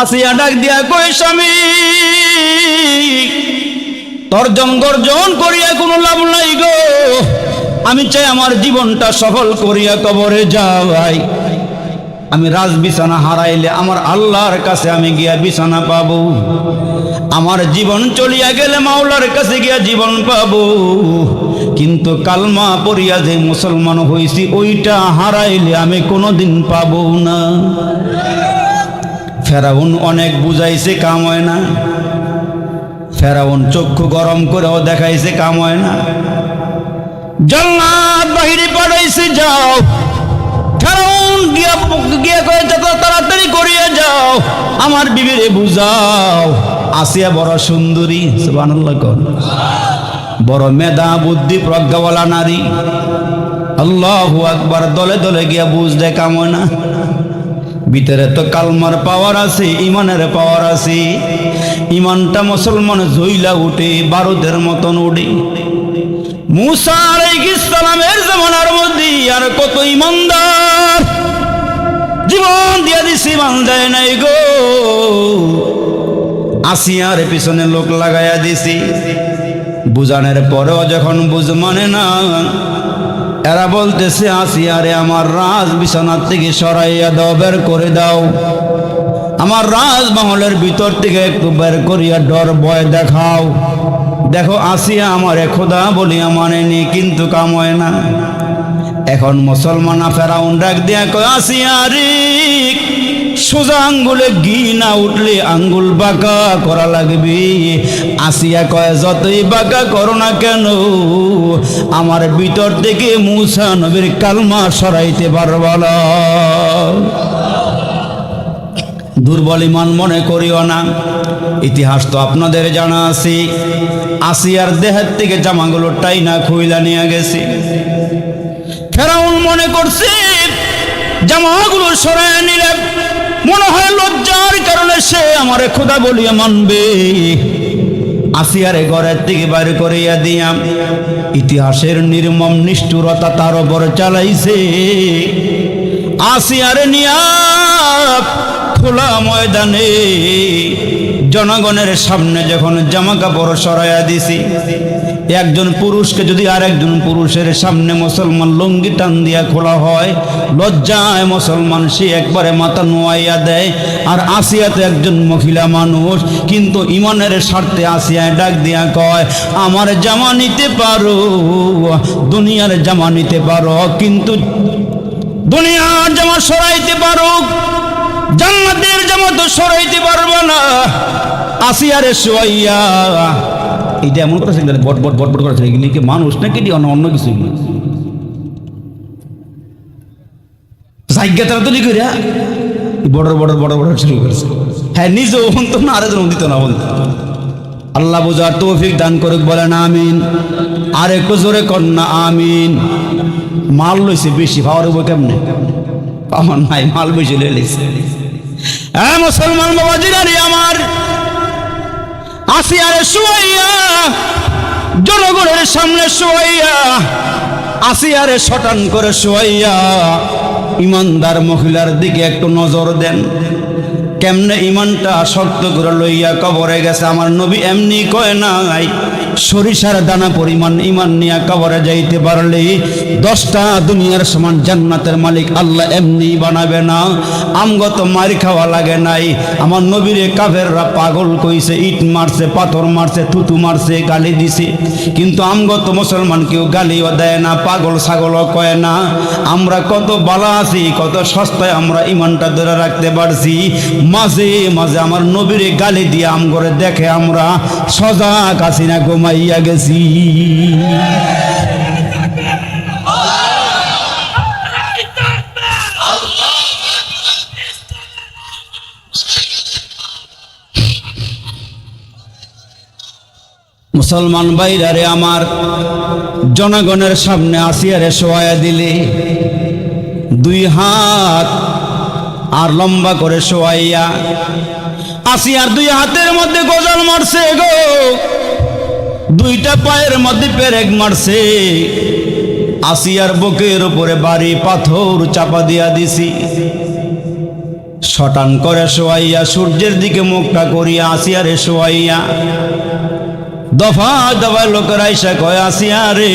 আসিয়া ডাক দিয়া কই স্বামী? তর্জন গর্জন করিয়া কোনো লাভ নাই গো। আমি চাই আমার জীবনটা সফল করিয়া কবরে যাওয়াই। আমি রাজ বিছানা হারাইলে আমার আল্লাহর কাছে আমি গিয়া বিছানা পাবো। আমার জীবন চলিয়া গেলে মাওলার কাছে গিয়া জীবন পাবো। কিন্তু কালমা পড়িয়া যে মুসলমান হইছি, ওইটা হারাইলে আমি কোনোদিন পাবো না। ফেরাউন অনেক বুঝাইছে, কাম হয় না। ফেরাউন চক্ষু গরম করেও দেখাইছে, কাম হয় না। জল্লাদ বাহিরে পাঠাইছে, যাও। ফেরাউন গিয়া গিয়া যত তাড়াতাড়ি করিয়া যাও। আমার বিবিরে বুঝাও। আসিয়া বড় সুন্দরী, সুবহানাল্লাহ কর। বড় মেধা বুদ্ধি প্রজ্ঞাওয়ালা নারী। আল্লাহু আকবার, দলে দলে গিয়া বুঝ হয় না। ভিতরে তো কালমার পাওয়ার আছে, ইমানের পাওয়ার আছে। ইমানটা মুসলমান জইলা উঠে, বারুদের মতন উঠে। মুসা আলাইহিসসালামের জমানার মধ্যে আর কত ইমানদার। জীবন দিয়া দিছি, ইমান দেয় নাই গো। আসিয়ার পিছনে লোক লাগাইয়া দিছি। বুঝানোর পরেও যখন বুঝ মানে না এরা বলতেছে আরে আমার রাজ বিছানার থেকে সরাইয়া দাও, বের করে দাও। আমার রাজমহলের ভিতর থেকে একটু বের করিয়া ডর বয় দেখাও। দেখো, আসিয়া আমার খোদা বলিয়া মানেনি, কিন্তু কাম হয় না। এখন মুসলমান ফেরাউন ডাক দিয়া কয়, আসিয়া রে সোজা আঙ্গুলে ঘি না উঠলে আঙ্গুল বাঁকা করা লাগবে। আসিয়া কয়, যতই বাঁকা করো না কেন, আমার ভিতর থেকে মুসা নবীর কালমা সরাইতে পারব দুর্বল ইমান মনে করিও না। ইতিহাস তো আপনাদের জানা আছে। আসিয়ার দেহের থেকে জামাগুলো টাইনা খুইলা নিয়ে গেছে। ফেরাউন মনে করছে, জামাগুলো সরায় নিলে মনে হয় লজ্জার কারণে সে আমারে খোদা বলিয়া মানবে। আসিয়ারে ঘরের থেকে বাইরে করিয়া দিয়াম ইতিহাসের নির্মম নিষ্ঠুরতা তার ওপর চালাইছে। আসিয়ারে নিয়া খোলা ময়দানে জনগণের সামনে যখন জামা কাপড় সরাইয়া দিছি একজন পুরুষকে যদি আরেকজন পুরুষের সামনে মুসলমান লুঙ্গি টান দিয়া খোলা হয়, লজ্জায় মুসলমান সে একবারে মাথা নোয়াইয়া দেয়। আর আসিয়াতে একজন মহিলা মানুষ কিন্তু ইমানের স্বার্থে আসিয়ায় ডাক দিয়া কয়, আমার জামা নিতে পারো, দুনিয়ার জামা নিতে পারো, কিন্তু দুনিয়ার জামা সরাইতে পারো, জান্নাতের জামা তো সরাইতে পারব না। আসিয়ারে সোয়াইয়া এইটা এমন করেছে বট বট বট বট করেছে এগুলি কি মানুষ নাকি এটি অন্য অন্য কিছু? তারা করিয়া শুরু করেছে। হ্যাঁ নিজে ওখান তো না না আল্লাহ বুঝার তৌফিক দান করুক, বলেন আমিন। আর একটু জোরে কন্যা আমিন। মাল লইছে বেশি, পাওয়ার উপর কেমনে? নাই, মাল বেশি লইছে। হ্যাঁ মুসলমান বাবা জিরানি আমার আসিয়ারে শুয়াইয়া, জনগণের সামনে শুয়াইয়া, আসিয়ারে শটান করে শুয়াইয়া, ইমানদার মহিলার দিকে একটু নজর দেন। কেমনে ইমানটা শক্ত করে লইয়া কবরে গেছে, আমার নবী এমনি কয় নাই। সরিষার দানা পরিমাণ ইমান নিয়ে কবরে যাইতে পারলে দশটা দুনিয়ার সমান জান্নাতের মালিক আল্লাহ এমনি বানাবে না। আমগত মার খাওয়া লাগে নাই। আমার নবীরে কাফেররা পাগল কইছে, ইট মারছে, পাথর মারছে, থুতু মারছে, গালি দিছে। কিন্তু আমগত মুসলমান কেউ গালিও দেয় না, পাগল ছাগলও কয় না। আমরা কত বালা আছি, কত সস্তায় আমরা ইমানটা ধরে রাখতে পারছি। মাঝে মাঝে আমার নবীরে গালি দিয়ে আম করে দেখে আমরা সজাগ আছি না ঘুমাইয়া গেছি। মুসলমান বাইরারে আমার জনগণের সামনে আসিয়ারে শোয়া দিলে। দুই হাত আর লম্বা করে শোয়াইয়া। আসিয়ার দুই হাতের মধ্যে গজল মারছে গো। দুইটা পায়ের মধ্যে পেরেক মারছে। আসিয়ার বুকের উপরে বাড়ি পাথর চাপা দিয়া দিছি। শটান করে শোয়াইয়া, সূর্যের দিকে মুখটা করিয়া আসিয়া রে শোয়াইয়া, দফা দফা লোকেরা এসে কয় আসিয়া রে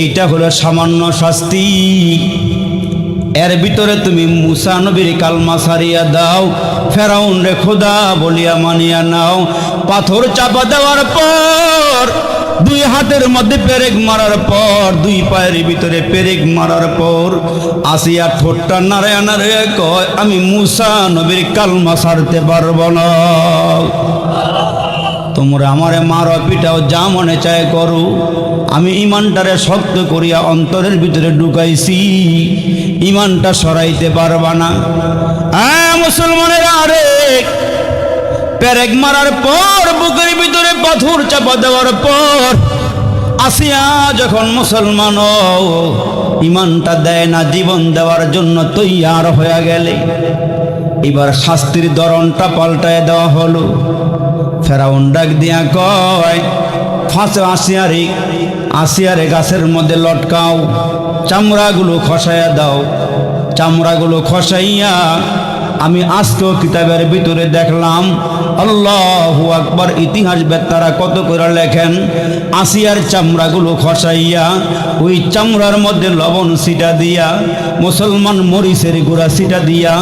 এইটা হলো সামান্য শাস্তি। এর ভিতরে তুমি মুসা নবীর কালমা সারিয়া দাও ফেরাউন রে খোদা বলিয়া মানিয়া নাও। পাথর চাপা দেওয়ার পর, দুই হাতের মধ্যে পেরেক মারার পর, দুই পায়ের ভিতরে পেরেক মারার পর, আসিয়া ঠোঁটটা নাড়ে নাড়ে কয়, আমি মুসা নবীর কালমা সারতে পারব না। তোমরা আমারে মারো, পিটাও, যা মনে চায় করো। আমি ইমানটারে শক্ত করিয়া অন্তরের ভিতরে ঢুকাইছি। ইমানটা সরাইতে পারবা না। মুসলমানের আরে পেরেক মারার পর, বুকের ভিতরে পাথর চাপা দেওয়ার পর, আসিয়া যখন মুসলমান ইমানটা দেয় না, জীবন দেওয়ার জন্য তৈয়ার হয়ে গেলে। এবার শাস্তির দরনটা পাল্টায় দেওয়া হলো। ফেরাউন ডাক দিয়া কয়, ফাঁসে আসিয়ারি, আসিয়ারে গাছের মধ্যে লটকাও, চামড়াগুলো খসাইয়া দাও। চামড়াগুলো খসাইয়া আমি আজকেও কিতাবের ভিতরে দেখলাম, আল্লাহ আকবার ইতিহাস বেত্তারা কত করে লেখেন, আসিয়ার চামড়াগুলো খসাইয়া, ওই চামড়ার মধ্যে লবণ সিটা দিয়া, মুসলমান মরিচের গুঁড়া সিটা দিয়া,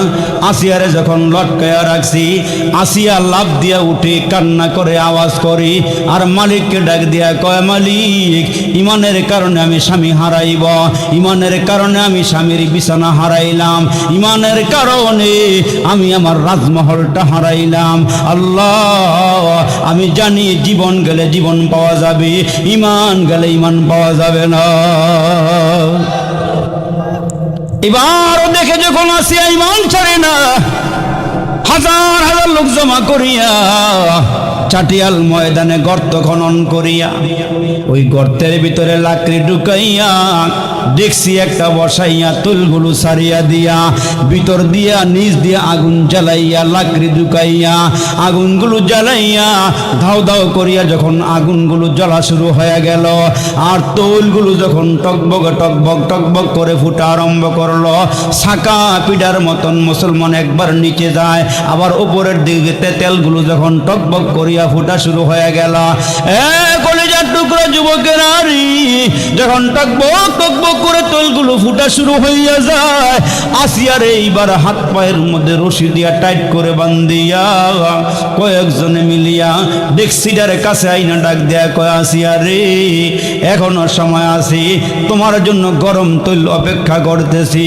আসিয়ারে যখন লটকায়া রাখছি, আসিয়া লাভ দিয়া উঠে কান্না করে আওয়াজ করে, আর মালিককে ডাক দিয়া কয়, মালিক, ইমানের কারণে আমি স্বামী হারাইব, ইমানের কারণে আমি স্বামীর বিছানা হারাইলাম, ইমানের কারণে আমি আমার রাজমহলটা হারাইলাম। আল্লাহ, আমি জানি জীবন গেলে জীবন পাওয়া যাবে ইমান গেলে ইমান পাওয়া যাবে না। এবার দেখে যখন আসিয়া ইমান ছাড়ে না, হাজার হাজার লোক জমা করিয়া চাটিয়াল ময়দানে গর্ত খনন করিয়া ওই গর্তের ভিতরে লাকড়ি ঢুকাইয়া দেখছি একটা বসাইয়া তুলগুলো সারিয়া দিয়া ভিতর দিয়া, নিচ দিয়া আগুন জ্বালাইয়া লাকড়ি ঢুকাইয়া আগুনগুলো জ্বালাইয়া ধাও ধাও করিয়া যখন আগুনগুলো জ্বলা শুরু হয়ে গেল আর তৈলগুলো যখন টকবক টকবক টকবক করে ফুটা আরম্ভ করল, সাকা পিডার মতন মুসলমান একবার নিচে যায়, আবার উপরের দিকে তেলগুলো যখন টকবক করিয়া ফুটা শুরু হয়ে গেল। এ, কলেজার টুকরো যুবকের নারী যখন টকবক টকবক করে তেলগুলো ফুটা শুরু হইয়া যায়, আসিয়ার এইবার হাত পায়ের মধ্যে রশি দিয়া টাইট করে বান্ধিয়া কয়েকজনে মিলিয়া ডেক্সিডার কাছে আইনা ডাক দেয়া কয় আসিয়া রে এখনও সময় আছে, তোমার জন্য গরম তৈল অপেক্ষা করতেছি।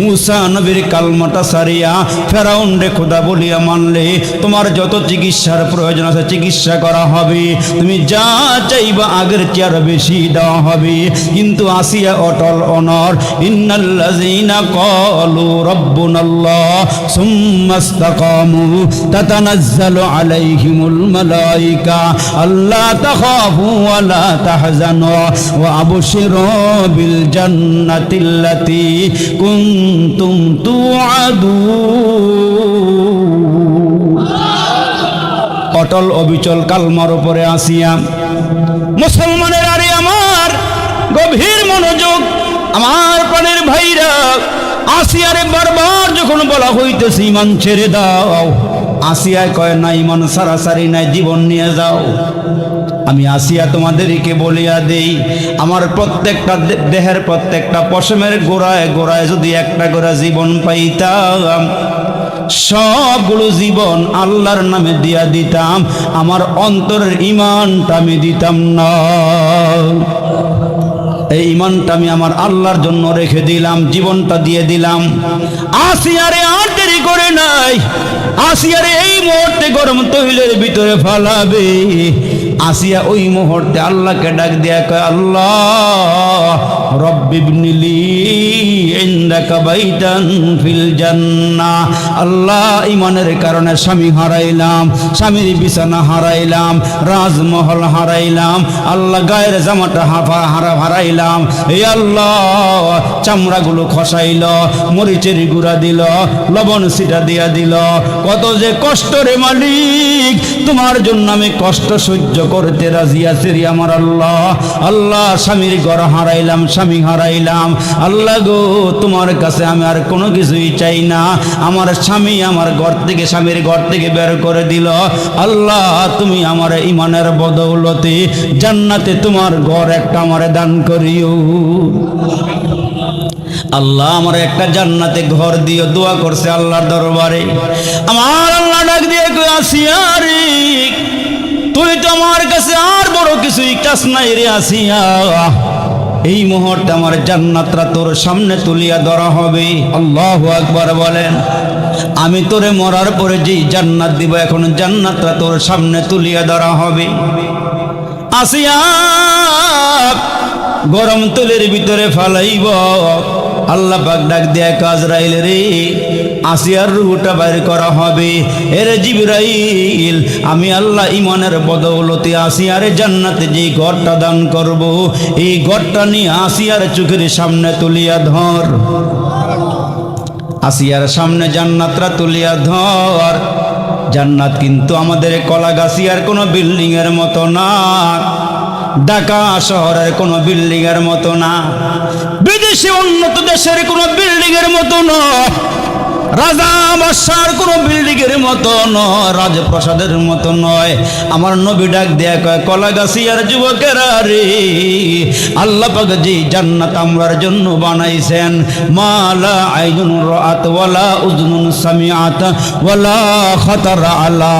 মুসা নবীর কালমাটা সারিয়া ফেরাউন রে খোদা বলিয়া মানলে, তোমার যত চিকিৎসার প্রয়োজন আছে চিকিৎসা করা হবে। তুমি যা চাইবা আগের চেয়ার বেশি দেওয়া হবে। কিন্তু আসিয়া অটল অনর, ইন্নাল্লাযীনা ক্বালু রাব্বুনাল্লাহ সুম্মা ইসতাকামু তাতানাজ্জালু আলাইহিমুল মালায়েকা আল্লা তাখাফু ওয়া তাহজানু ওয়া আবশিরু বিল জান্নাতিল্লাতী কুনতুম অটল অবিচল কালমার উপরে আসিয়া, মুসলমানের আরে আমার গভীর মনোযোগ, আমার প্রাণের ভাইরা আসিয়ারে বারবার যখন বলা হইতেছে, ইমান ছেড়ে দাও। আসিয়ায় কয়, না, ইমান সারাসারি নাই, জীবন নিয়ে যাও। আমি আসিয়া তোমাদেরকে বলিয়া দেই, আমার প্রত্যেকটা দেহের প্রত্যেকটা পশমের গোড়ায় গোড়ায় যদি একটা গোড়া জীবন পাইতাম সবগুলো জীবন আল্লাহর নামে দিয়া দিতাম। আমার অন্তরের ইমানটা আমি দিতাম না। এই ইমানটা আমি আমার আল্লাহর জন্য রেখে দিলাম, জীবনটা দিয়ে দিলাম। আসিয়ারে আর দেরি করে নাই। আসিয়ারে এই মুহূর্তে গরম তৈলের ভিতরে ফালাবে। আসিয়া ওই মুহূর্তে আল্লাহকে ডাক দিয়া কয়, আল্লাহ রব্বিবনিলি ইন্দাকা বাইতান ফিল জান্নাহ আল্লাহ ইমানের কারণে স্বামী হারাইলাম, স্বামীর বিছানা হারাইলাম, রাজমহল হারাইলাম, আল্লাহ গায়ের জামাটা হাফা হারা হারাইলাম। এই আল্লাহ, চামড়াগুলো খসাইল, মরিচের গুঁড়া দিল, লবণ সিটা দিয়া দিল। কত যে কষ্ট রে মালিক, তোমার জন্য আমি কষ্ট সহ্য করতে রাজি আছে আমার আল্লাহ। আল্লাহ স্বামীর ঘর হারাইলাম, স্বামী হারাইলাম। আল্লাহ গো, তোমার কাছে আমি আর কোনো কিছুই চাই না। আমার স্বামী আমার ঘর থেকে, স্বামীর ঘর থেকে বের করে দিল। আল্লাহ, তুমি আমার ইমানের বদৌলতে জান্নাতে তোমার ঘর একটা আমার দান করিও। আল্লাহ আমার একটা জান্নাতে ঘর দিও, দোয়া করছে আল্লাহর দরবারে। আমার আল্লাহ ডাক দিয়ে কই আসিয়া রে। তুই তো আমার কাছে আর বড় কিছুই চাস নাই রে আসিয়া। এই মুহূর্তে আমার জান্নাতরা তোর সামনে তুলিয়া ধরা হবে। আল্লাহ আকবার বলেন, আমি তোরে মরার পরে যেই জান্নাত দিব, এখন জান্নাতরা তোর সামনে তুলিয়া ধরা হবে। আসিয়া, গরম তুলের ভিতরে ফালাইব। আল্লাহ পাক ডাক দেয়া কাজ রাইল রে, আসিয়ার রুহটা বাইর করা হবে। এর জিবরাইল, আমি আল্লাহ ইমানের বদৌলতে আসিয়ারে জান্নাতে যে ঘরটা দান করব, এই ঘরটা নিয়ে আসিয়ার চোখের সামনে তুলিয়া ধর। আসিয়ার সামনে জান্নাতরা তুলিয়া ধর। জান্নাত কিন্তু আমাদের কলাগাছিয়ার কোনো বিল্ডিং এর মতো না। ঢাকা শহরের কোনো বিল্ডিং এর মতো না। বিদেশি উন্নত দেশের কোনো বিল্ডিং এর মতো নয় রাজা বাদশার কোনো বিল্ডিং এর মতো নয় রাজপ্রাসাদের মতো নয়। আমার নবী ডাক দেয়া কয় কলাগাছিয়ার যুবকেরা রে আল্লাহ পাক জান্নাত আমরার জন্য বানাইছেন। মালা আইনুন রাত ওয়ালা উজনুন সামিআত, ওয়ালা খাতার আলা।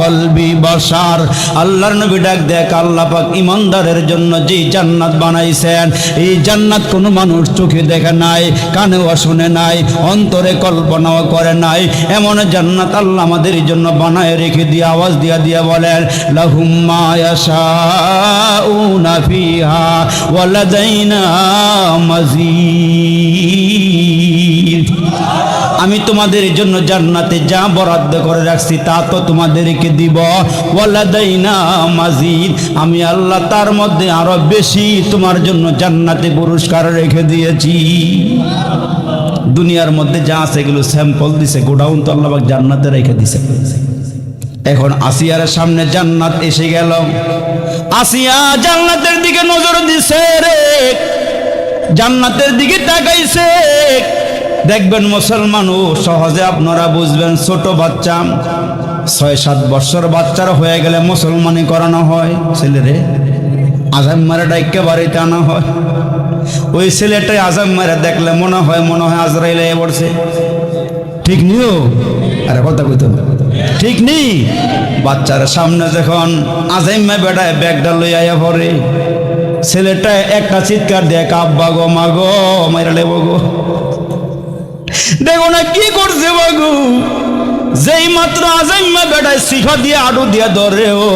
কলবি বাসার। আল্লাহর নবী ডাক দেখ আল্লাহ পাক ইমানদারের জন্য যে জান্নাত বানাইছেন, এই জান্নাত কোনো মানুষ চোখে দেখে নাই, কানেও শুনে নাই, অন্তরে কল্পনাও করে নাই। এমন জান্নাত আল্লাহ আমাদের জন্য বানায় রেখে দিয়ে, আওয়াজ দিয়া দিয়া বলেন, লাহুম মা ইয়াশাউনা ফিহা ওয়ালাদাইনা মাজিদ। আমি তোমাদের জন্য জান্নাতে যা বরাদ্দ করে রাখছি তা তো তোমাদেরকে দিব। ওয়ালাদাইনা মাজিদ, আমি আল্লাহ তার মধ্যে আরও বেশি তোমার জন্য জান্নাতে পুরস্কার রেখে দিয়েছি। দুনিয়ার মধ্যে যা আছে এগুলো স্যাম্পল দিছে, গোডাউন তো আল্লাহ পাক জান্নাতে রেখে দিছে। এখন আসিয়ার সামনে জান্নাত এসে গেল। আসিয়া জান্নাতের দিকে নজর দিছে রে, জান্নাতের দিকে তাকাইছে। দেখবেন মুসলমান, ও সহজে আপনারা বুঝবেন ছোট বাচ্চা, ছয় সাত বছর বাচ্চারা হয়ে গেলে মুসলমানি করানো হয়, ছেলেরে আজাম মারা ডাইকে বাড়িতে আনা হয়। ওই ছেলেটাই আজাম মারা দেখলে মনে হয় মনে হয় আজরাইলে পড়ছে। ঠিক নিও আরে কথা কইতো ঠিক নেই বাচ্চার সামনে যখন আজাইম্মা বেড়ায়, ব্যাগটা লই আয়া পরে ছেলেটা একটা চিৎকার দিয়ে আব্বা গো, মা গো, মাইরা গো। দেখো না কি করছে বাগু? যেই মাত্র আজাইম্মা বেড়ায় শিখা দিয়ে আডু দিয়ে ধরে ও।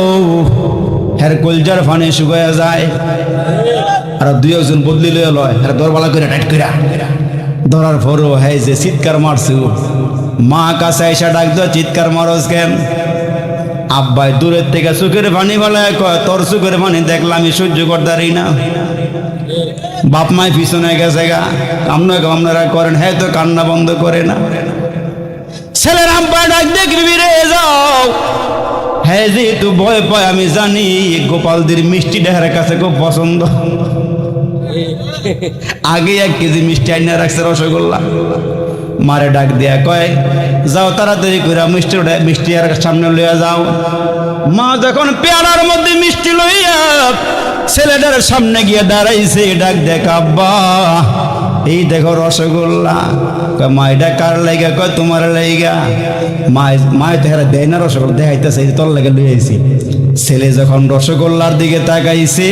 হের কলজার ফানে শুকায়া যায়। আর দুই একজন বদলি লয়ে লয়। হের দরবালা করে টাইট কইরা। ধরার পরও হ্যাঁ যে চিৎকার মারছু মা কাছে এসে ডাক দেওয়া চিৎকার মারস কেন? আব্বাই দূরের থেকে চোখের পানি বলায় কয়, তোর চোখের পানি দেখলাম আমি সহ্য করতারি না। বাপ মাই পিছনে গেছে গা। আপনাকে আপনারা করেন। হ্যাঁ তো কান্না বন্ধ করে না। ছেলের আব্বা ডাক দেখবি রে, যাও। হ্যাঁ যেহেতু ভয় পায়, আমি জানি গোপালদের মিষ্টি ডেহার কাছে খুব পছন্দ। আগে এক কেজি মিষ্টি আইনা রাখছে রসগোল্লা। মারে ডাক দিয়া কয়, যাও তাড়াতাড়ি করে মিষ্টি মিষ্টি আর সামনে লইয়া যাও। মা যখন পেয়ারার মধ্যে মিষ্টি লইয়া ছেলেটার সামনে গিয়ে দাঁড়াইছে ডাক দেখ আব্বা। এই দেখো রসগোল্লা। মা এটা কার লাইগা? কয় তোমার লাইগা। মা মায় তো হেরা দেয় না রসগোল্লা দেখাইতেছে তোর লাগে লই আইছি। ছেলে যখন রসগোল্লার দিকে তাকাইছে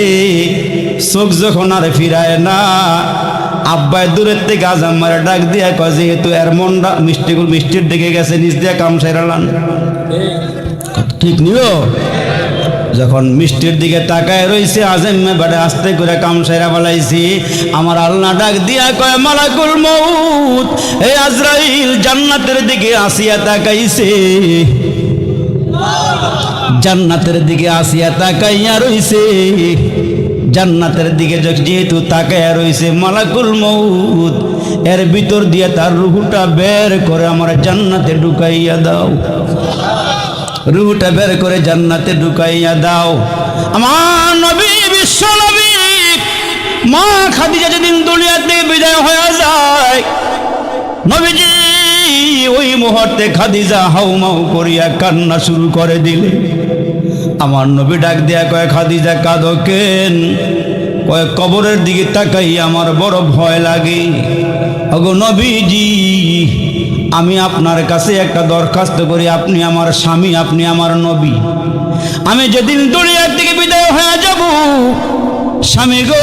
চোখ যখন আর ফিরায় না আব্বাই দূরের থেকে আজাম মারে ডাক দিয়া কয় যেহেতু এর মনটা মিষ্টিগুলো মিষ্টির দিকে গেছে নিচ দিয়া কাম সেরালান ঠিক নিও? যখন মিষ্টির দিকে তাকায় রইছে আজেম্মে বেড়ে আস্তে করে কাম সেরা বলাইছি আমার আল্লাহ ডাক দিয়া কয়, মালাকুল মৌত এই আজরাইল, জান্নাতের দিকে আসিয়া তাকাইছে। জান্নাতের দিকে আসিয়া তাকাইয়া রইছে। জান্নাতের দিকে যেহেতু তাকাইয়া রইছে, মালাকুল মৌত এর ভিতর দিয়ে তার রুহুটা বের করে আমার জান্নাতে ঢুকাইয়া দাও। রুহটা বের করে জান্নাতে ঢুকাইয়া দাও। আমার নবী, বিশ্ব নবী, মা খাদিজা যেদিন দুনিয়া থেকে বিদায় হয়ে যায়, নবীজি ওই মুহূর্তে খাদিজা হাউমাউ করিয়া কান্না শুরু করে দিলে। আমার নবী ডাক দিয়া কয়, খাদিজা, কাঁদো কেন? কয়, কবরের দিকে তাকাই আমার বড় ভয় লাগে। অগো নবীজি আমি আপনার কাছে একটা দরখাস্ত করি, আপনি আমার স্বামী, আপনি আমার নবী। আমি যেদিন দুনিয়ার থেকে বিদায় হয়ে যাব, স্বামী গো,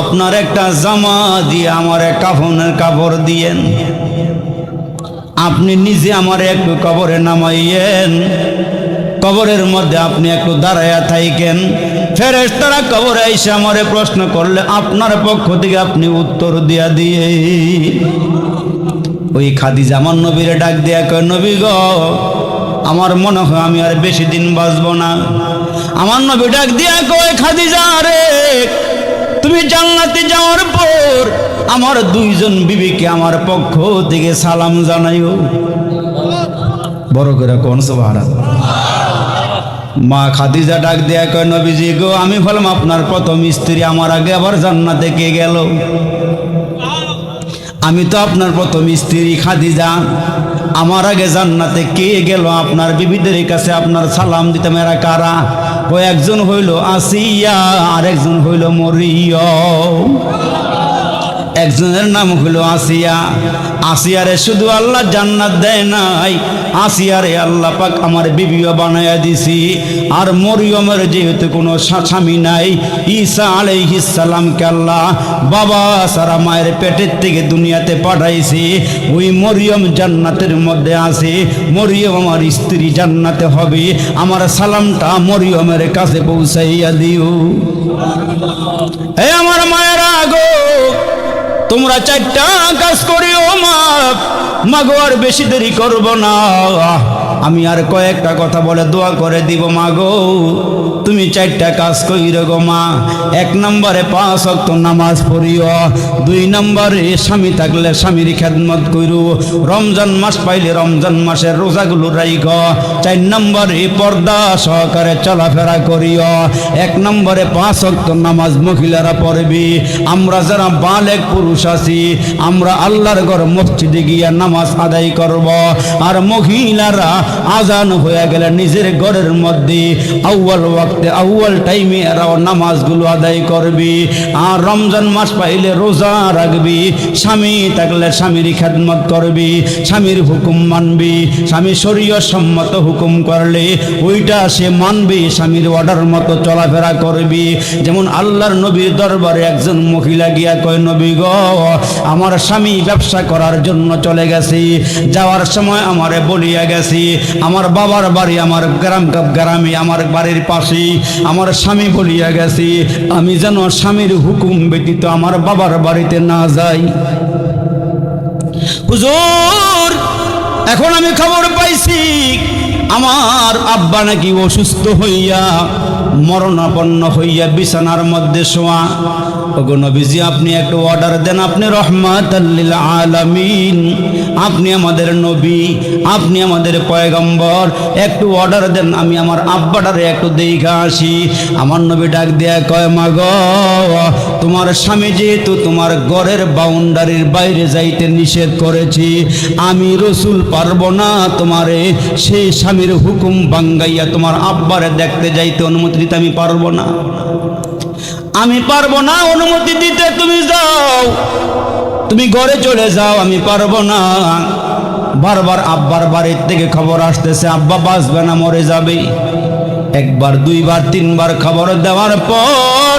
আপনার একটা জামা দিয়ে আমার কাফনের কাপড় দিয়েন। আপনি নিজে আমার একটু কবরে নামাইয়েন, কবরের মধ্যে আপনি একটু দাঁড়াইয়া থাইকেন। ফেরেস তারা কবরে এসে আমারে প্রশ্ন করলে, আপনার পক্ষ থেকে আপনি উত্তর দিয়া দিয়ে ওই খাদিজা আমার নবীরে ডাক দিয়া কয়, নবী গ, আমার মনে হয় আমি আর বেশি দিন বাঁচব না। আমার নবী ডাক দিয়া কয়, খাদিজা রে, তুমি জান্নাতে যাওয়ার পর আমার দুইজন বিবিকে আমার পক্ষ থেকে সালাম জানাইও। বড় করে কোন সভারা মা খাদিজা ডাক দেয়া কয়, নবীজি গো, আমি হলাম আপনার প্রথম স্ত্রী, আমার আগে আবার জান্নাতে কে গেল? আমি তো আপনার প্রথম স্ত্রী খাদিজা। আমার আগে জান্নাতে কে গেল? আপনার বিবিদের কাছে আপনার সালাম দিতাম, এরা কারা? ও একজন হইল আসিয়া আর একজন হইল মরিয়ম। একজনের নাম হলো আসিয়া। আসিয়ারে শুধু আল্লাহ জান্নাত দেয় নাই, আসিয়ারে আল্লাহ পাক আমার বিবিও বানাইয়া দিছি। আর মরিয়মের যেহেতু কোনো স্বামী নাই, ঈসা আলাইহিস সালামকে আল্লাহ বাবা সারা মায়ের পেটের থেকে দুনিয়াতে পাঠাইছি। ওই মরিয়ম জান্নাতের মধ্যে আছে, মরিয়ম আমার স্ত্রী জান্নাতে হবে। আমার সালামটা মরিয়মের কাছে পৌঁছাইয়া দিও। হে আমার মায়েরা গো তোমরা চারটা কাজ করিও মা মাগো, আর বেশি দেরি করব না। আমি আর কয়েকটা কথা বলে দোয়া করে দিব, মাগো। তুমি চারটা কাজ কইর গো, মা। এক নম্বরে পাঁচ অক্ত নামাজ পড়িও। দুই নম্বরে স্বামী থাকলে স্বামীর খেদমত কইরু। রমজান মাস পাইলে রমজান মাসের রোজাগুলো রাইখ। চার নম্বরে পর্দা সহকারে চলাফেরা করিও। এক নম্বরে পাঁচ অক্ত নামাজ মহিলারা পড়বি। আমরা যারা বালেক পুরুষ আছি আমরা আল্লাহর ঘর মসজিদে গিয়া নামাজ আদায় করব। আর মহিলারা আজান হয়ে গেলে নিজের ঘরের মধ্যে আউয়াল ওয়াক্তে, আউয়াল টাইমে এরাও নামাজগুলো আদায় করবি। আর রমজান মাস পাইলে রোজা রাখবি। স্বামী থাকলে স্বামীর খেদমত করবি, স্বামীর হুকুম মানবি, স্বামী শরীয় সম্মত হুকুম করলে ওইটা সে মানবি, স্বামীর অর্ডার মতো চলাফেরা করবি। যেমন আল্লাহর নবীর দরবারে একজন মহিলা গিয়া কয়, নবী গ আমার স্বামী ব্যবসা করার জন্য চলে গেছি। যাওয়ার সময় আমারে বলিয়া গেছি, আমার বাবার বাড়ি আমার গ্রাম গ্রামে, আমার বাড়ির পাশেই। আমার স্বামী বলিয়া গেছি, আমি যেন স্বামীর হুকুম ব্যতীত আমার বাবার বাড়িতে না যাই। হুজুর, এখন আমি খবর পাইছি, আমার আব্বা নাকি অসুস্থ হইয়া, মরণাপন্ন হইয়া বিছানার মধ্যে শোয়া। ওগো নবীজি, আপনি একটু অর্ডার দেন, আপনি রহমাত আলামিন। আপনি আমাদের নবী, আপনি আমাদের পয়গম্বর, একটু অর্ডার দেন, আমি আমার আব্বাটারে একটু দেখা আসি। আমার নবী ডাক দেয়া কয় মা গো তোমার স্বামী যেহেতু তোমার ঘরের বাউন্ডারির বাইরে যাইতে নিষেধ করেছি, আমি রসুল পারব না তোমারে, সেই স্বামীর হুকুম বাঙ্গাইয়া তোমার আব্বারে দেখতে যাইতে অনুমতি দিতে আমি পারব না। আমি পারব না, অনুমতি দিতে তুমি যাও। তুমি ঘরে চলে যাও, আমি পারব না। বারবার আব্বার বাড়ির থেকে খবর আসতেছে, আব্বা বাঁচবে না, মরে যাবে। একবার, দুইবার, তিনবার খবর দেওয়ার পর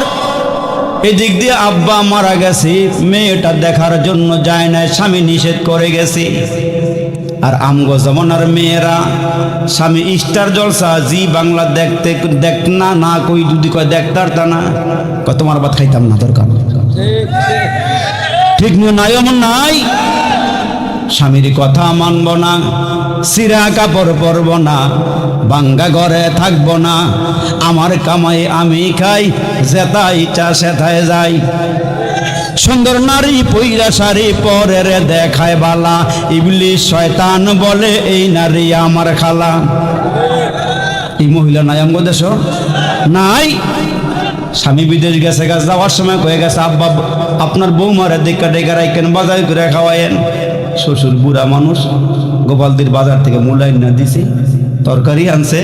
এদিক দিয়ে আব্বা মারা গেছে, মেয়েটা দেখার জন্য যায় না স্বামী নিষেধ করে গেছে। আর আমগো জমানার মেয়েরা, স্বামী স্টার জলসা, জি বাংলা দেখতে, দেখ না না কই, যদি কয় দেখতার তা না তোমার ভাত খাইতাম না, দরকার ঠিক নাই এমন নাই? স্বামীর কথা মানব না, সিরা কাপড় পরব না, বাঙ্গা ঘরে থাকব না, আমার কামাই আমি খাই যেতা ইচ্ছা সেথায় যাই। সুন্দর নারী পইরা শাড়ি পরে রে দেখায় বালা। ইবলিশ শয়তান বলে, এই নারী আমার খালা। এই মহিলা নাই আমগো দেশ? নাই। স্বামী বিদেশ গেছে গাছ যাওয়ার সময় কয়ে গেছে, আব্বা, আপনার বউ বৌমারে দেখা ডেকে রাখেন বাজার করে খাওয়ায়েন। শ্বশুর বুড়া মানুষ গোপালদির বাজার থেকে মূলাইন না দিছে, তরকারি আনছে,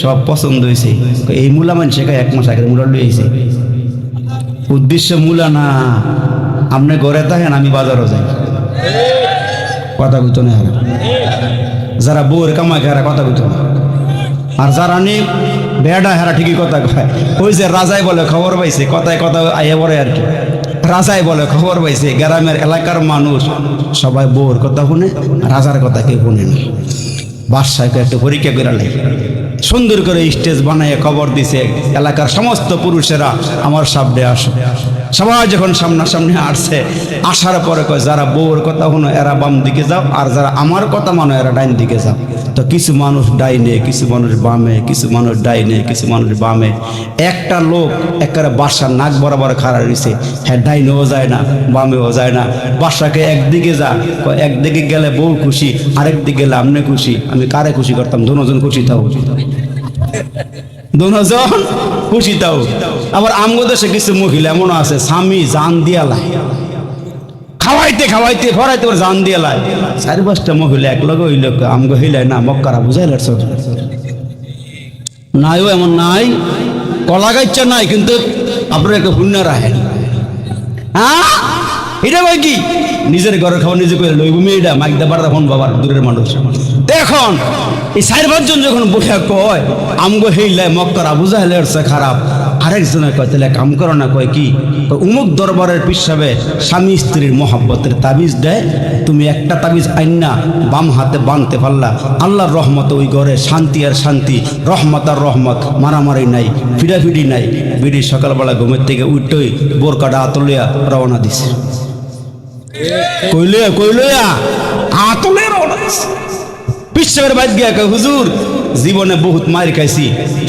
সব পছন্দ হয়েছে এই মূলা মানুষ এক মাস আগে মূলা লইছে উদ্দেশ্য মূলা না আপনি ঘরে থাকেন, আমি বাজারও যাই। কথা বুঝতো না যারা বউর কামাই খায় কথা বুঝতো না। আর যারা নি বেড়া হেরা ঠিকই কথা কয়। ওই যে রাজাই বলে খবর পাইছে, কথায় কথা আইয়া পড়ে আর কি। রাজাই বলে খবর পাইছে, গ্রামের এলাকার মানুষ সবাই বউর কথা শুনে রাজার কথা কেউ শুনে না। বাদশাহকে একটা পরীক্ষা করে লাই সুন্দর করে স্টেজ বানায় কবর দিছে। এলাকার সমস্ত পুরুষেরা আমার সামনে আসে। সবাই যখন সামনাসামনি আসছে, আসার পরে কয়, যারা বউর কথা হনো এরা বাম দিকে যাও, আর যারা আমার কথা মানো, এরা ডাইন দিকে যাও। তো কিছু মানুষ ডাইনে, কিছু মানুষ বামে, কিছু মানুষ ডাইনে, কিছু মানুষ বামে। একটা লোক একেবারে বাসার নাক বরাবর খাড়া রয়েছে। হ্যাঁ ডাইনেও যায় না, বামেও যায় না। বাসাকে একদিকে যা একদিকে গেলে বউ খুশি, আরেকদিকে গেলে আমনে খুশি। আমি কারে খুশি করতাম? দুজন খুশি থাও দুজন খুশি তাও। আবার আমগো দেশে কিছু মহিলা এমন আছে, স্বামী জান দিয়া লাই। খাওয়াইতে খাওয়াইতে, ফরাইতে ওর জান দিয়ে লাই। চারি পাঁচটা মহিলা এক লগে হইল আমগো হইলাই না, মক্কারা বুঝাইল নাইও এমন নাই, কলা গাইচ্ছা নাই, কিন্তু আপনার একটা পুণ্য রাখেন। হ্যাঁ? এটা কই কি? নিজের ঘরের খাবার নিজে করে লইব মেয়েটা, মাইক দা বাড়া ফোন বাবার দূরের মানুষ। দেখুন, এই চার পাঁচজন যখন বসে কয়, আমগো হেইলে মক্কর হচ্ছে খারাপ। আরেকজনে কয়, তাহলে কাম করো না, কয় কি? উমুক দরবারের পিসাবে স্বামী স্ত্রীর মহাব্বতের তাবিজ দেয় তুমি একটা তাবিজ আইনা বাম হাতে বাঁধতে পারলা। আল্লাহর রহমত ওই ঘরে শান্তি আর শান্তি, রহমত আর রহমত, মারামারি নাই, ফিডাফিডি নাই। বিড়ি সকালবেলা ঘুমের থেকে উঠতেই বোরকাটা আতলিয়া রওনা দিছে। কইলে কইলয়া আতলে রওনা দিছে। পিসের বাইক গিয়া হুজুর জীবনে বহুত মার খাইছি।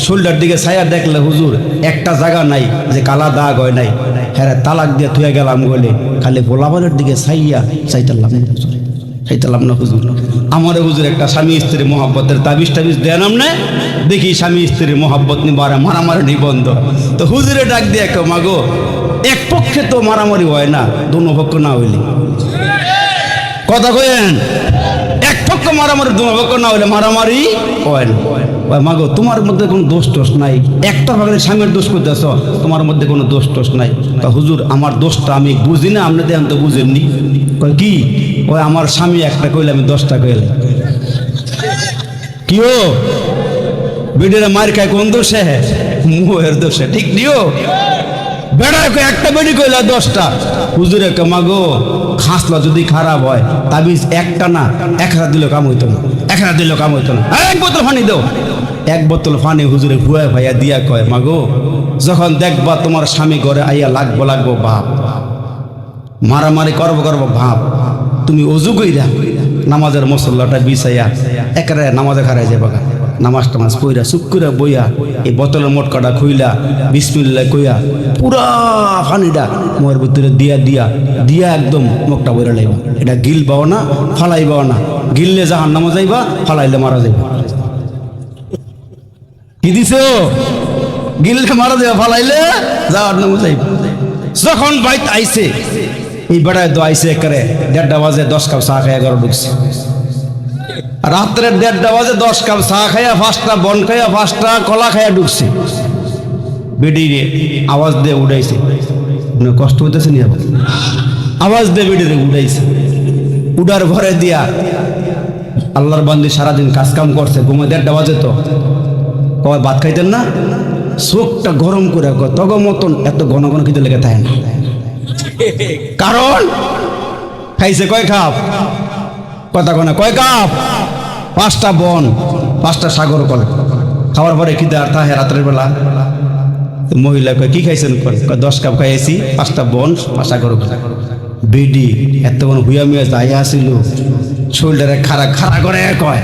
শোল্ডার দিকে ছায়া দেখলে হুজুর, একটা জায়গা নাই যে কালা দাগ হয় নাই। হ্যাঁ তালাক দিয়ে থুয়ে গেলাম গলে। খালি ভোলাবারের দিকে ছাইয়া চাইতালাম চাইতালাম না হুজুর। আমার হুজুর একটা স্বামী স্ত্রী মহাব্বতের তাবিজ টাবিজ দেন না দেখি স্বামী স্ত্রী মহাব্বত নিবারে মারামারি নিবন্ধ। তো হুজুরে ডাক দিয়ে কেউ মাগো, এক পক্ষে তো মারামারি হয় না, দোনো পক্ষ না হইলে। কথা কইেন এক মারামারি দু পক্ষ না হইলে মারামারি। হয় মাগো, তোমার মধ্যে কোনো দোষ টোষ নাই। একটা ভাগে স্বামীর দোষ করতেছ, তোমার মধ্যে কোনো দোষ টোষ নাই। তা হুজুর, আমার দোষটা আমি বুঝি না, আপনি দেখেন তো বুঝেননি। কয় কি? ওই আমার স্বামী একটা কইলে, আমি দশটা কইলে কি ও? বেডিরা মার খায় কোন দোষে? মুহের দোষে, ঠিক দিও বেড়া কয়, একটা বেডি কইলা, দশটা। হুজুরে মাগো খাসলা যদি খারাপ হয়, তাবিজ একটা না, এক হাজার দিলেও কাম হইতো না। এক হাজার দিলেও কাম হইতো না। এক বোতল পানি দেও। এক বোতল পানি হুজুরে হুয়া ভাইয়া দিয়া কয়, মাগো, যখন দেখবা তোমার স্বামী ঘরে আইয়া লাগবো লাগবো বাপ, মারামারি করব করব ভাব তুমি অজু কইরা নামাজের মশল্লাটা বিছাইয়া, একেবারে নামাজে খারাই যাবে নামাজ টামাজ কইরা চুপ করে বইয়া, এই বোতলের মোটকাটা খুইলা বিসমিল্লা কইয়া, পুরা পানিটা মোর ভিতরে দিয়া দিয়া দিয়া একদম মুখটা বইরা লাইবা। এটা গিল বাও না ফালাইবাও না। গিললে জাহান নামা যাইবা, ফালাইলে মারা যাইবা। কি দিছে গিললে মারা যাইবা, ফালাইলে জাহান নামা যাইবা। যখন বাইত আইছে, এই বেড়ায় তো আইসে করে দেড়টা বাজে, দশ কাপ চা খাইয়া ঘরে ঢুকছে। রাত্রের দেড়টা বাজে, দশ কাপ চা খাইয়া পাঁচটা বন খাইয়া পাঁচটা কলা খাইয়া ঢুকছে। বেডিরে আওয়াজ দিয়ে উড়াইছে। কষ্ট হইতেছে নি আওয়াজ দিয়ে বেডিরে উড়াইছে। উডার ঘরে দিয়া আল্লাহর বান্দি সারাদিন কাজ কাম করছে, ঘুমে দেড়টা বাজে তো। কয়, ভাত খাইতেন না? চোখটা গরম করে তগ মতন এত ঘন ঘন খেতে লেগে থাকে না। কারণ, খাইছে কয় কাপ কথা কয় কয় কাপ? পাঁচটা বন, পাঁচটা সাগর কল। খাওয়ার পরে কি আর তাহে রাত্রের বেলা? মহিলা কয়, কি খাইছেন? দশ কাপ খাইছি পাঁচটা বন পাঁচটা গরু বিডি, এত কোনো হুইয়া মিয়া যাই আসিল। শরীরটারে খারা খারা করে কয়,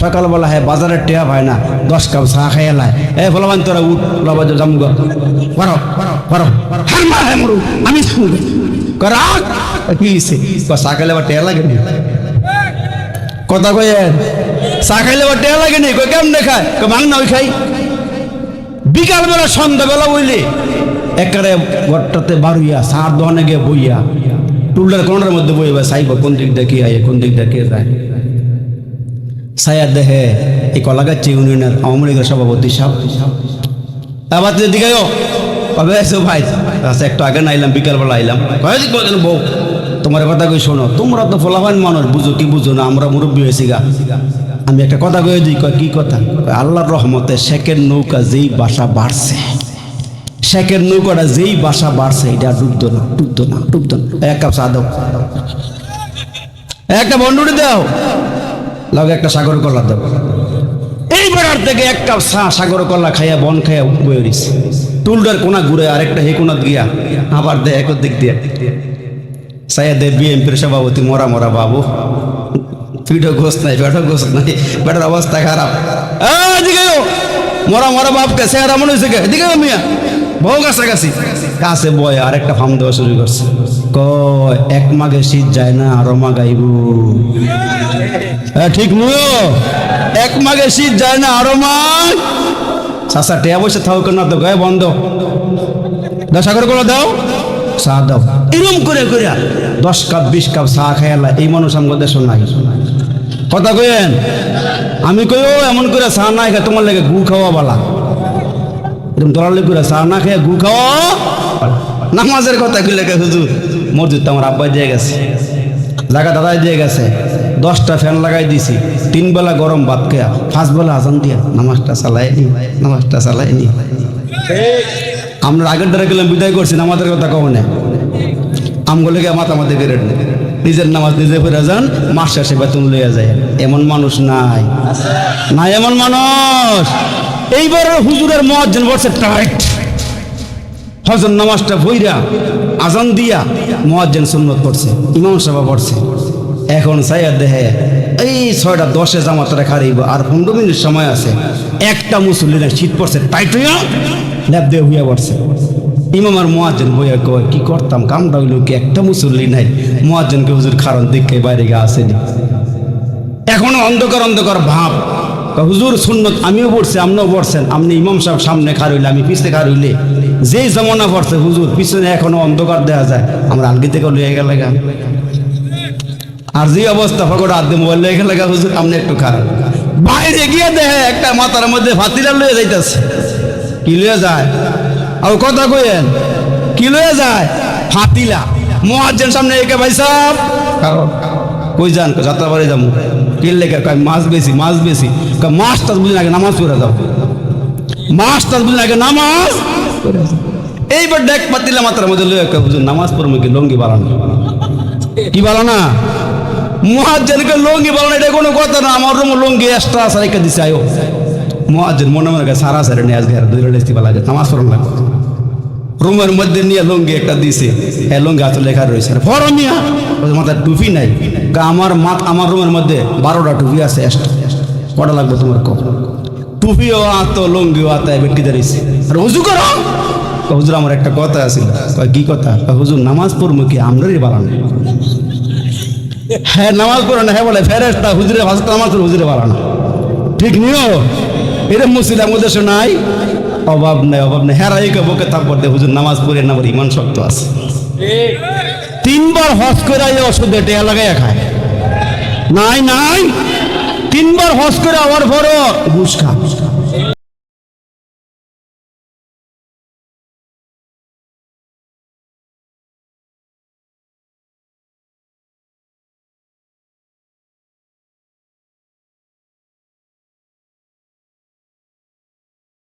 সকালবেলা হ্যাঁ বাজারের টেয়া পায় না, দশ কাপ চা খাই এলাই এ ফলাবান, তোরা উঠ ফলাবাজ জামুগা পারো পারো হ্যাঁ আমি কি চা আবার টেয়া লাগে নি? কথা কয়েন চা খাইলে আবার টেয়া লাগে নি কয় কেমন খায়? কয় মাং না ওই খাই। বিকালবেলা সন্ধ্যাবেলা বইলে একারে ঘরটাতে বারুইয়া, সার দোকানে গিয়ে বইয়া টুলটার কোনার মধ্যে বইবা সাইব কোন দিক কে আয়, কোন দিক কে যায়। সায়া দেহে এই কলাগাচ্ছি ইউনিয়নের আওয়ামী লীগের সভাপতি সাহেব। আবার দিকে কবে ভাই? আচ্ছা একটু আগে না আইলাম বিকালবেলা আইলাম। কয়ে দিক বলছেন বউ? তোমার কথা কই শোনো। তোমরা তো ফলাফান মানুষ, বুঝো কি বুঝো না, আমরা মুরব্বী হয়েছি গা। আমি একটা কথা কয়ে দিই, কয় কি কথা? আল্লাহর রহমতে শেখের নৌকা যেই বাসা বাড়ছে। শেখের নৌকাটা যেই বাসা বাড়ছে, এটা ডুবতো না ডুবতো না ডুবতো না। এক কাপ দাও। একটা বন্ডুটি দাও। লগে একটা সাগর কলা দাও। এই বেড়ার থেকে এক কাপ চা সাগর কলা খাইয়া, বন খাইয়া বয়ে টুলডার কোনা ঘুরে আরেকটা হে কোনা গিয়া, আবার দে এক দিক দিয়ে। সাইয়া দে বিএমপির সভাপতি, মরা মরা বাবু। পিঠো গোস নাই পেটো গোস নাই পেটের অবস্থা খারাপ। এদিকে মরা মরা বাপকে চেহারা মনে হয়েছে কে? ও মিয়া। বউ কাছাকাছি কাছে বয় আর একটা ফার্ম দেওয়া শুরু করছে। কয়, এক মাগে শীত যায় না, আরও মাগাইব হ্যাঁ ঠিক নয় এক মাগে শীত যায় না, আরও মাগ চাষা টেয়া বসে থাকুক না তো, গায়ে বন্ধ। দশ সাগর করে দাও? চা দাও। এরম করে করে। দশ কাপ, বিশ কাপ চা খাইলা এই মানুষ আমাদের দেশ নাই। কথা কইেন আমি কই এমন করে চা নাই খাই তোমার লাগে গু খাওয়া বালা। এরকম লেগে করে চা না খেয়ে, গু খাওয়া নামাজের কথা কইলে হুজুর? মসজিদ তো আমার আব্বাই দিয়ে গেছে। জায়গা দাদাই দিয়ে গেছে। দশটা ফ্যান লাগাই দিছি। তিন বেলা গরম ভাত খেয়া, পাঁচ বেলা আজান দিয়া নামাজটা চালাই নি নামাজটা চালাই নি আমরা আগের দ্বারা গেলাম, বিদায় করছি, নামাজের কথা কমনে আমগুলোকে মাথা মাথা বেড়ে নিজের নামাজ নিজে ফিরে যান, মাস শেষে বেতন লইয়া যায়। এমন মানুষ নাই। নাই এমন মানুষ। এইবার হুজুরের মহাজন বলছে, টাইট। হজর নামাজটা ভইরা আজান দিয়া মহাজ্জেন সুন্নত পড়ছে ইমাম সাহেব পড়ছে। এখন সাইয়া দেহে এই ছয়টা দশে জামাতটা খারিব আর পনেরো মিনিট সময় আছে। একটা মুসল্লি না শীত পড়ছে, টাইট হইয়া ল্যাব দিয়ে হইয়া পড়ছে। ইমাম আর মহাজ্জেন বইয়া কয়, কি করতাম? কামটা হইল কি? একটা মুসল্লি নাই। মহাজ্জেনকে হুজুর খারণ দেখে বাইরে গিয়ে আসেনি। এখনও অন্ধকার অন্ধকার ভাব। হুজুর, সুন্নত আমিও পড়ছি আপনিও পড়ছেন। আপনি ইমাম সাহেব সামনে খার হইলে, আমি পিছনে খার হইলে। যেই জমানা পড়ছে, হুজুর, পিছনে এখনও অন্ধকার দেওয়া যায়। আমরা আলগি থেকে লইয়া গেলে আর যে অবস্থা ফকর আদে মোবাইল লইয়া গেলে হুজুর, আপনি একটু খারাপ বাইরে গিয়ে দেখে একটা মাথার মধ্যে ফাতিলা লইয়া যাইতেছে। কি লইয়া যায়? আর কথা কইেন কি লইয়া যায়? ফাতিলা। মহাজ্জেন সামনে একে ভাই সাহেব। কই যান? যাত্রাবাড়ি যাব। কি লেখা কয় মাছ বেশি মাছ বেশি। কয় মাছ টাছ বুঝি আগে নামাজ পড়ে যাও। মাছ টাছ বুঝি আগে নামাজ। এইবার ডেক পাতিলা মাত্রার মধ্যে লইয়া কয় বুঝুন নামাজ পড়ব কি লঙ্গি বাড়ানো কি বলো না মহাজ্জেনকে লঙ্গি বাড়ানো এটা কোনো কথা না। আমার রুম লঙ্গি এক্সট্রা আছে রেখে দিছে আয়ো। মহাজ্জেন মনে মনে সারা সারে নিয়ে আজকে দুই রেস্তি পালা নামাজ পড়ানো লাগবে। রুমের মধ্যে নিয়ে লুঙ্গি একটা দিছে। হ্যাঁ লুঙ্গি হাতে লেখা রয়েছে মাথায় টুপি নাই। আমার মাথ, আমার রুমের মধ্যে বারোটা টুপি আছে। কটা লাগবে তোমার কপ টুপিও আত লুঙ্গিও আত বেটকি দাঁড়িয়েছে আর হুজু করো। হুজুর, আমার একটা কথা আছে। কি কথা? হুজুর, নামাজ পড়ব কি আমরাই বাড়ানো হ্যাঁ নামাজ পড়ো না হ্যাঁ বলে ফেরেস্তা হুজুরে ভাষা নামাজ হুজুরে বাড়ানো ঠিক নিও এটা মসজিদ আমাদের দেশে নাই। অভাব নাই অভাব নাই। হ্যাঁ রাইকে বুকে থাকবার দে হুজুর নামাজ পড়ে না ইমান শক্ত আছে। তিনবার হজ করে আই ওষুধ টেয়া লাগাইয়া খায়। নাই নাই। তিনবার হজ করে আবার পরও ঘুষ খা।